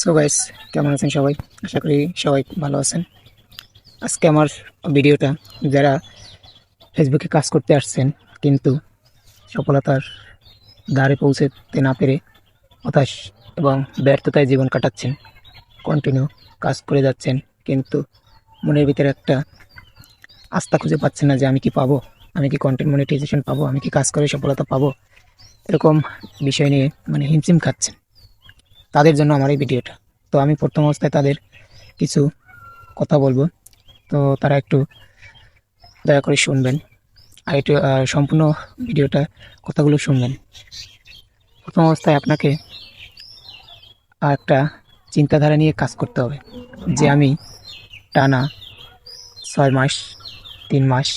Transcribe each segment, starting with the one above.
So guys কেমন আছেন সবাই? আশা করি সবাই ভালো আছেন। আজকে আমার ভিডিওটা যারা ফেসবুকে কাজ করতে আসছেন, কিন্তু সফলতার দ্বারে পৌঁছতে না পেরে হতাশ এবং ব্যর্থতায় জীবন কাটাচ্ছেন কন্টিনিউ কাজ করে যাচ্ছেন, কিন্তু মনের ভিতরে একটা আস্থা খুঁজে পাচ্ছেন না যে আমি কি পাবো, আমি কি কন্টেন্ট মনিটাইজেশন পাবো, আমি কি কাজ করে সফলতা পাবো, এরকম বিষয় নিয়ে মানে হিমশিম খাচ্ছেন। তাদের জন্য আমার এই ভিডিওটা। তো আমি প্রথম অবস্থায় তাদের কিছু কথা বলব। তো তারা একটু দয়া করে শুনবেন। আর একটু সম্পূর্ণ ভিডিওটা, কথাগুলো শুনবেন। প্রথম অবস্থায় আপনাকে একটা চিন্তাধারা নিয়ে কাজ করতে হবে। যে আমি টানা ছয় মাস, তিন মাস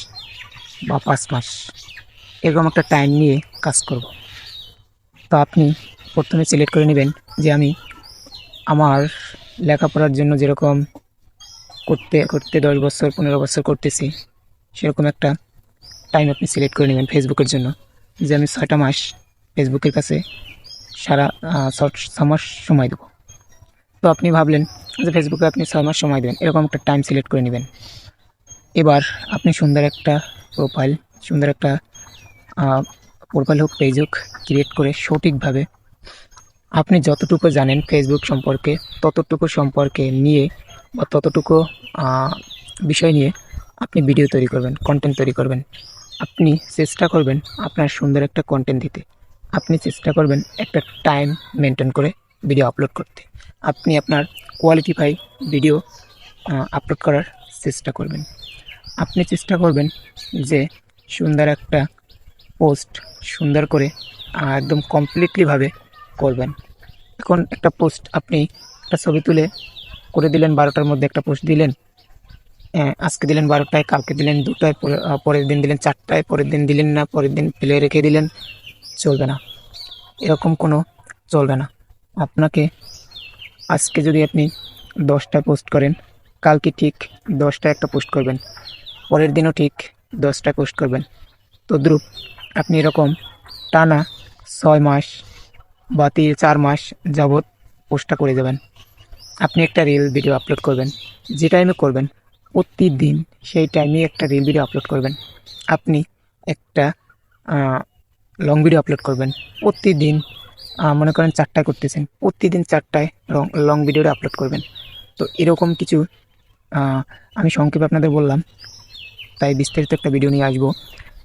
বা পাঁচ মাস এরকম একটা টাইম নিয়ে কাজ করব। তো আপনি প্রথমে সিলেক্ট করে নেবেন যে আমি আমার লেখাপড়ার জন্য যেরকম করতে করতে দশ বছর, পনেরো বছর করতেছি, সেরকম একটা টাইম আপনি সিলেক্ট করে নেবেন ফেসবুকের জন্য। যে আমি ছয়টা মাস ফেসবুকের কাছে সারা ছ মাস সময় দেবো। তো আপনি ভাবলেন যে ফেসবুকে আপনি ছয় মাস সময় দেবেন, এরকম একটা টাইম সিলেক্ট করে নেবেন। এবার আপনি সুন্দর একটা প্রোফাইল সুন্দর একটা প্রোফাইল হোক পেজ হোক ক্রিয়েট করে সঠিকভাবে আপনি যতটুকু জানেন ফেসবুক সম্পর্কে, ততটুকু সম্পর্কে নিয়ে বা ততটুকু বিষয় নিয়ে আপনি ভিডিও তৈরি করবেন কন্টেন্ট তৈরি করবেন। আপনি চেষ্টা করবেন আপনার সুন্দর একটা কন্টেন্ট দিতে। আপনি চেষ্টা করবেন একটা টাইম মেনটেন করে ভিডিও আপলোড করতে। আপনি আপনার কোয়ালিটিফাই ভিডিও আপলোড করার চেষ্টা করবেন। আপনি চেষ্টা করবেন যে সুন্দর একটা পোস্ট সুন্দর করে একদম কমপ্লিটলিভাবে করবেন। এখন একটা পোস্ট আপনি একটা ছবি তুলে করে দিলেন বারোটার মধ্যে একটা পোস্ট দিলেন। আহ, আজকে দিলেন বারোটায় কালকে দিলেন দুটায় পরের দিন দিলেন চারটায় পরের দিন দিলেন না পরের দিন ফেলে রেখে দিলেন। চলবে না। এরকম কোনো চলবে না। আপনাকে আজকে যদি আপনি দশটায় পোস্ট করেন কালকে ঠিক দশটায় একটা পোস্ট করবেন। পরের দিনও ঠিক দশটায় পোস্ট করবেন। তদ্রুপ আপনি এরকম টানা ছয় মাস বা তিন চার মাস যাবৎ পোস্টটা করে যাবেন আপনি একটা রিল ভিডিও আপলোড করবেন। যে টাইমে করবেন, প্রতিদিন সেই টাইমে একটা রিল ভিডিও আপলোড করবেন। আপনি একটা লং ভিডিও আপলোড করবেন। প্রতিদিন মনে করেন চারটায় করতেছেন। প্রতিদিন চারটায় লং ভিডিওটা আপলোড করবেন। তো এরকম কিছু আমি সংক্ষেপে আপনাদের বললাম। তাই বিস্তারিত একটা ভিডিও নিয়ে আসব।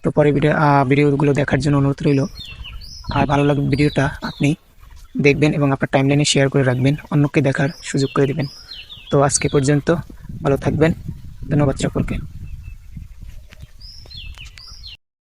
তো পরে ভিডিও ভিডিওগুলো দেখার জন্য অনুরোধ রইল। আর ভালো লাগবে ভিডিওটা আপনি দেখবেন এবং আপনার টাইমলাইনে শেয়ার করে রাখবেন, অন্যকে দেখার সুযোগ করে দেবেন। তো আজকে পর্যন্ত ভালো থাকবেন। ধন্যবাদ সকলকে।